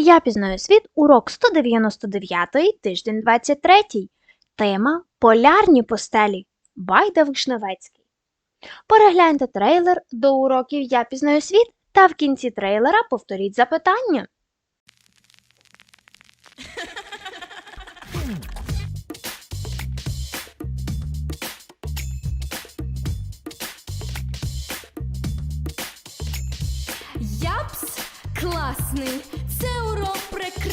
Я пізнаю світ, урок 199, тиждень 23. Тема Полярні постелі. Байда Вишневецький. Перегляньте трейлер до уроків Я пізнаю світ та в кінці трейлера повторіть запитання. Япс класний,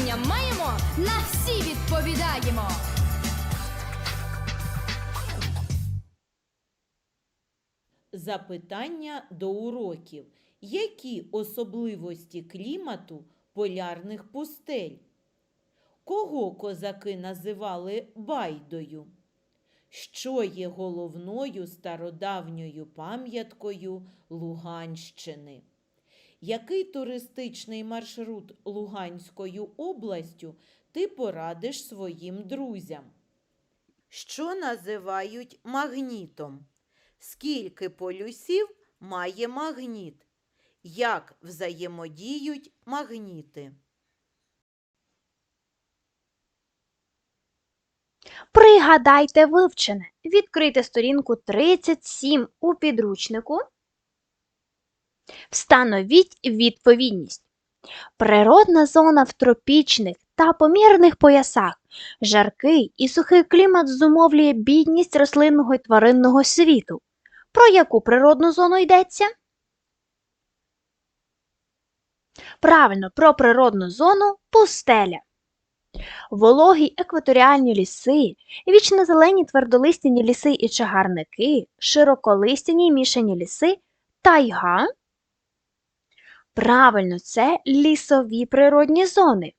Запитання маємо, на всі відповідаємо. Запитання до уроків. Які особливості клімату полярних пустель? Кого козаки називали байдою? Що є головною стародавньою пам'яткою Луганщини? Який туристичний маршрут Луганською областю ти порадиш своїм друзям? Що називають магнітом? Скільки полюсів має магніт? Як взаємодіють магніти? Пригадайте вивчене. Відкрийте сторінку 37 у підручнику. Встановіть відповідність. Природна зона в тропічних та помірних поясах. Жаркий і сухий клімат зумовлює бідність рослинного і тваринного світу. Про яку природну зону йдеться? Правильно, про природну зону пустеля. Вологі екваторіальні ліси, вічнозелені твердолистяні ліси і чагарники, широколистяні й мішані ліси, тайга. Правильно, це лісові природні зони.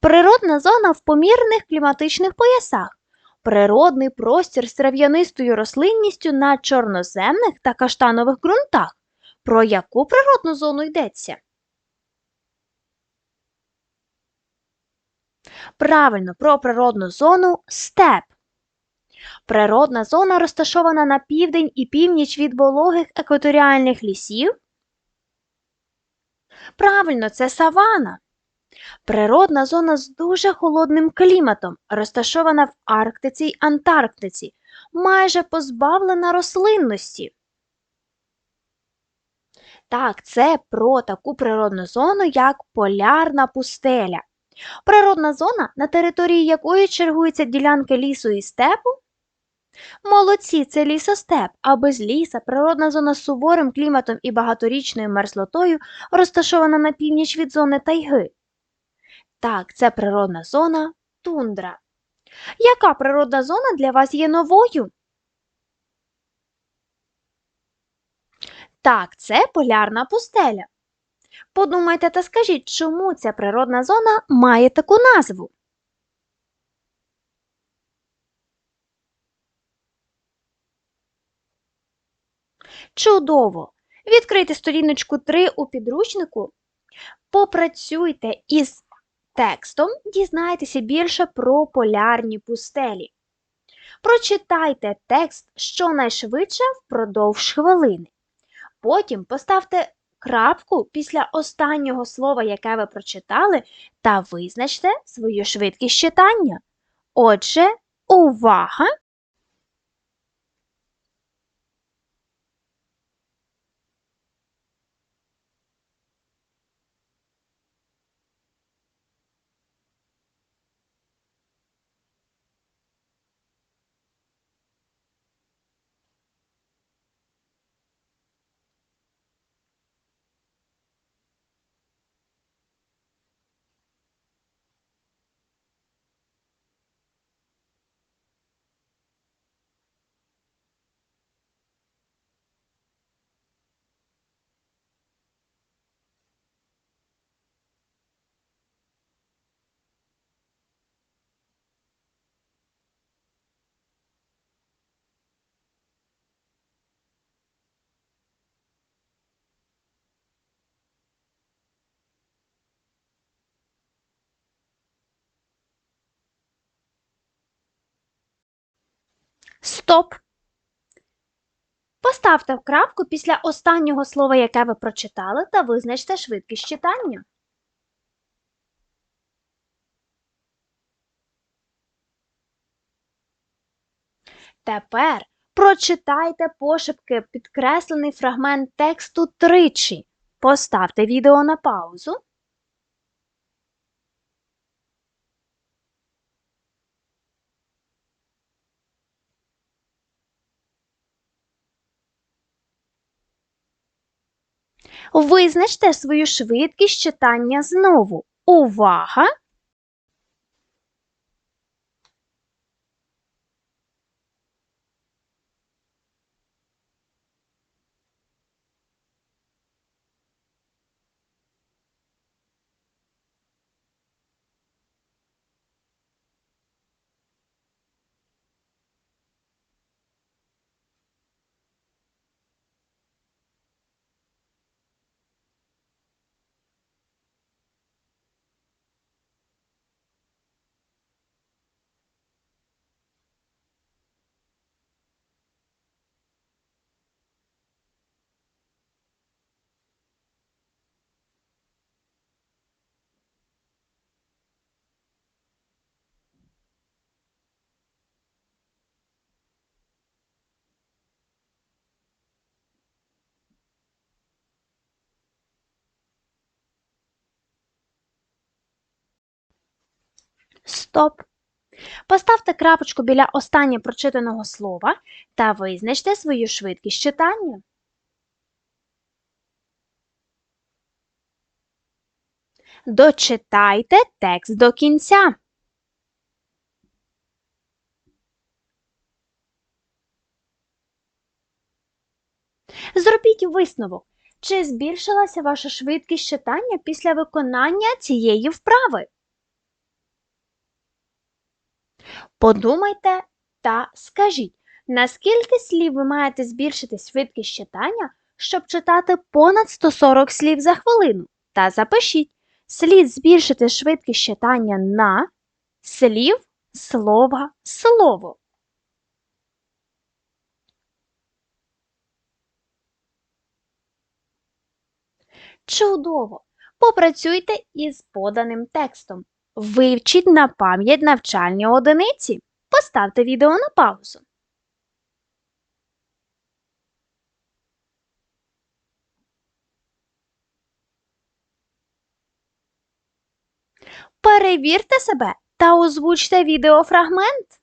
Природна зона в помірних кліматичних поясах. Природний простір з трав'янистою рослинністю на чорноземних та каштанових ґрунтах. Про яку природну зону йдеться? Правильно, про природну зону степ. Природна зона розташована на південь і північ від вологих екваторіальних лісів. Правильно, це савана. Природна зона з дуже холодним кліматом, розташована в Арктиці й Антарктиці, майже позбавлена рослинності. Так, це про таку природну зону, як полярна пустеля. Природна зона, на території якої чергуються ділянки лісу і степу. Молодці, це лісостеп, а без ліса природна зона з суворим кліматом і багаторічною мерзлотою розташована на північ від зони тайги. Так, це природна зона тундра. Яка природна зона для вас є новою? Так, це полярна пустеля. Подумайте та скажіть, чому ця природна зона має таку назву? Чудово! Відкрийте сторіночку 3 у підручнику, попрацюйте із текстом, дізнайтеся більше про полярні пустелі. Прочитайте текст щонайшвидше впродовж хвилини. Потім поставте крапку після останнього слова, яке ви прочитали, та визначте свою швидкість читання. Отже, увага! Стоп. Поставте крапку після останнього слова, яке ви прочитали, та визначте швидкість читання. Тепер прочитайте пошепки підкреслений фрагмент тексту тричі. Поставте відео на паузу. Визначте свою швидкість читання знову. Увага! Стоп. Поставте крапочку біля останнього прочитаного слова та визначте свою швидкість читання. Дочитайте текст до кінця. Зробіть висновок, чи збільшилася ваша швидкість читання після виконання цієї вправи. Подумайте та скажіть, наскільки слів ви маєте збільшити швидкість читання, щоб читати понад 140 слів за хвилину. Та запишіть, слід збільшити швидкість читання на слів, слова, слово. Чудово! Попрацюйте із поданим текстом. Вивчіть на пам'ять навчальні одиниці. Поставте відео на паузу. Перевірте себе та озвучте відеофрагмент.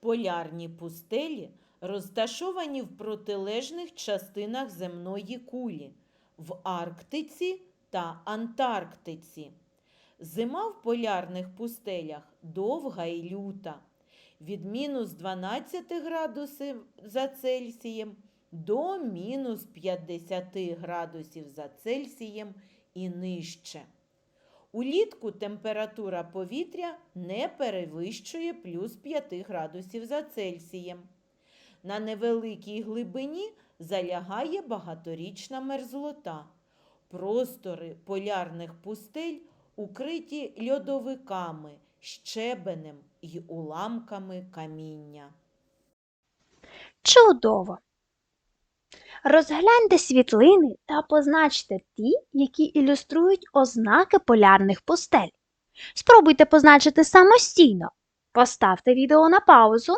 Полярні пустелі розташовані в протилежних частинах земної кулі в Арктиці та Антарктиці. Зима в полярних пустелях довга і люта. Від мінус 12 градусів за Цельсієм до мінус 50 градусів за Цельсієм і нижче. Улітку температура повітря не перевищує плюс 5 градусів за Цельсієм. На невеликій глибині залягає багаторічна мерзлота. Простори полярних пустель укриті льодовиками, щебенем і уламками каміння. Чудово! Розгляньте світлини та позначте ті, які ілюструють ознаки полярних пустель. Спробуйте позначити самостійно. Поставте відео на паузу.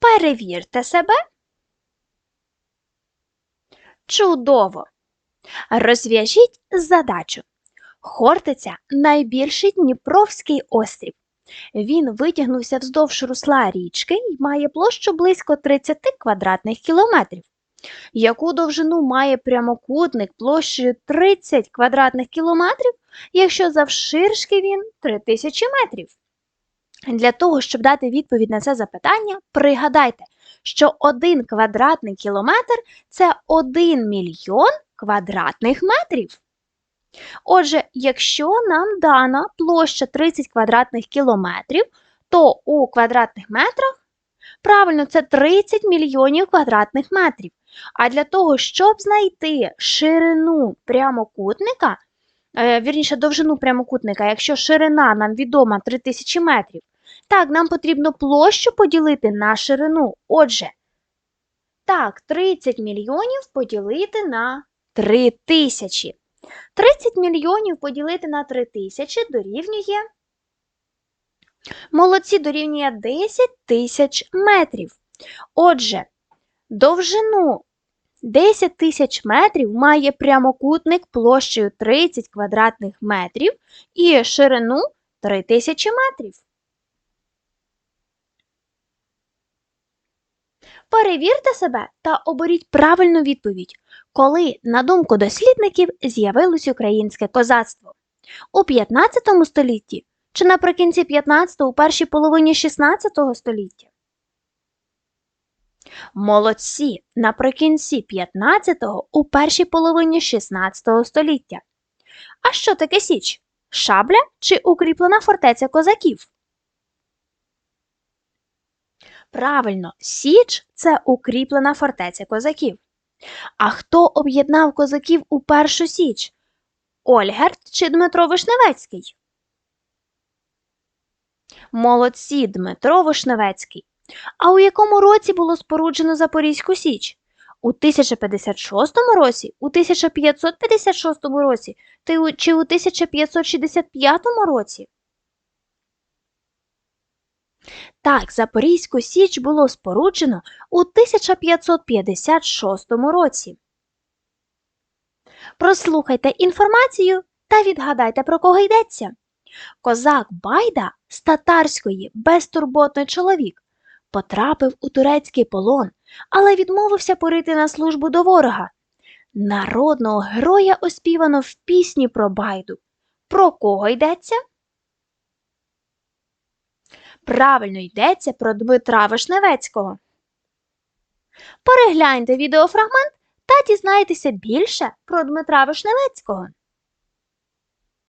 Перевірте себе. Чудово! Розв'яжіть задачу. Хортиця найбільший Дніпровський острів. Він витягнувся вздовж русла річки і має площу близько 30 квадратних кілометрів. Яку довжину має прямокутник площею 30 квадратних кілометрів, якщо завширшки він 3000 метрів? Для того, щоб дати відповідь на це запитання, пригадайте, що 1 квадратний кілометр це 1 мільйон квадратних метрів. Отже, якщо нам дана площа 30 квадратних кілометрів, то у квадратних метрах Правильно, це 30 мільйонів квадратних метрів. А для того, щоб знайти ширину прямокутника, е, вірніше, довжину прямокутника, якщо ширина нам відома 3000 метрів, так, нам потрібно площу поділити на ширину. Отже, так, 30 мільйонів поділити на 3000. 30 мільйонів поділити на 3000 дорівнює. Молодці дорівнює 10 тисяч метрів. Отже, довжину 10 тисяч метрів має прямокутник площею 30 квадратних метрів і ширину 3000 метрів. Перевірте себе та оберіть правильну відповідь, коли, на думку дослідників, з'явилось українське козацтво. У 15 столітті чи наприкінці 15 у першій половині 16 століття? Молодці наприкінці 15-го у першій половині 16 століття. А що таке Січ? Шабля чи укріплена фортеця козаків? Правильно, Січ це укріплена фортеця козаків. А хто об'єднав козаків у першу Січ? Ольгерт чи Дмитро Вишневецький? Молодці Дмитро Вишневецький. А у якому році було споруджено Запорізьку Січ? У 1056 році, у 1556 році та чи у 1565 році? Так, Запорізьку Січ було споруджено у 1556 році. Прослухайте інформацію та відгадайте, про кого йдеться. Козак Байда з татарської безтурботний чоловік потрапив у турецький полон, але відмовився порити на службу до ворога. Народного героя оспівано в пісні про Байду. Про кого йдеться? Правильно йдеться про Дмитра Вишневецького. Перегляньте відеофрагмент та дізнайтеся більше про Дмитра Вишневецького.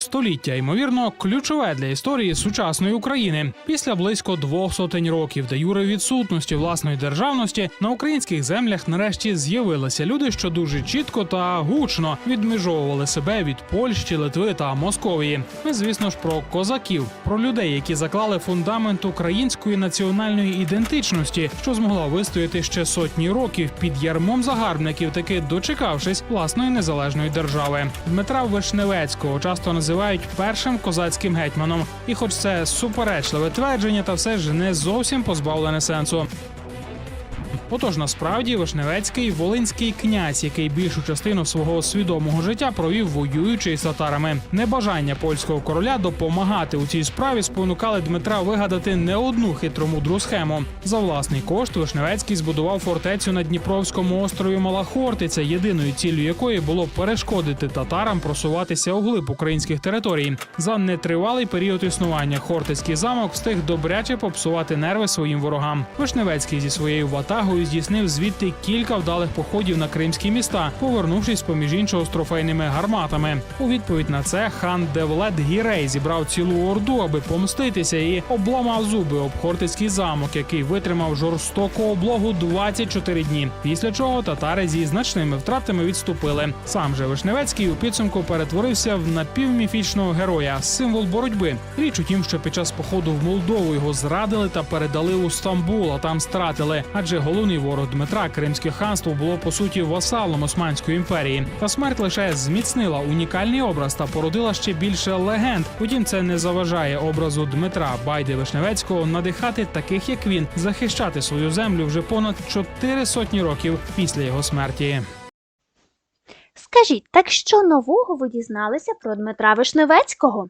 Століття, ймовірно, ключове для історії сучасної України. Після близько двох сотень років де юри відсутності власної державності на українських землях нарешті з'явилися люди, що дуже чітко та гучно відмежовували себе від Польщі, Литви та Московії. Ми, звісно ж, про козаків, про людей, які заклали фундамент української національної ідентичності, що змогла вистояти ще сотні років під ярмом загарбників, таки дочекавшись власної незалежної держави. Дмитра Вишневецького часто називають першим козацьким гетьманом, і хоч це суперечливе твердження, та все ж не зовсім позбавлене сенсу. Отож, насправді Вишневецький волинський князь, який більшу частину свого свідомого життя провів воюючи із татарами. Небажання польського короля допомагати у цій справі спонукали Дмитра вигадати не одну хитромудру схему. За власний кошт Вишневецький збудував фортецю на Дніпровському острові Мала Хортиця, єдиною ціллю якої було перешкодити татарам просуватися у глиб українських територій. За нетривалий період існування Хортицький замок встиг добряче попсувати нерви своїм ворогам. Вишневецький зі своєю ватагою здійснив звідти кілька вдалих походів на кримські міста, повернувшись поміж іншого з трофейними гарматами. У відповідь на це хан Девлет Гірей зібрав цілу орду, аби помститися, і обламав зуби об Хортицький замок, який витримав жорстоку облогу 24 дні. Після чого татари зі значними втратами відступили. Сам же Вишневецький у підсумку перетворився в напівміфічного героя, символ боротьби. Річ у тім, що під час походу в Молдову його зрадили та передали у Стамбул, а там стратили. Адже головний ворог Дмитра Кримське ханство було по суті васалом Османської імперії. Та смерть лише зміцнила унікальний образ та породила ще більше легенд. Утім, це не заважає образу Дмитра Байди Вишневецького надихати таких, як він, захищати свою землю вже понад чотири сотні років після його смерті. Скажіть, так що нового ви дізналися про Дмитра Вишневецького?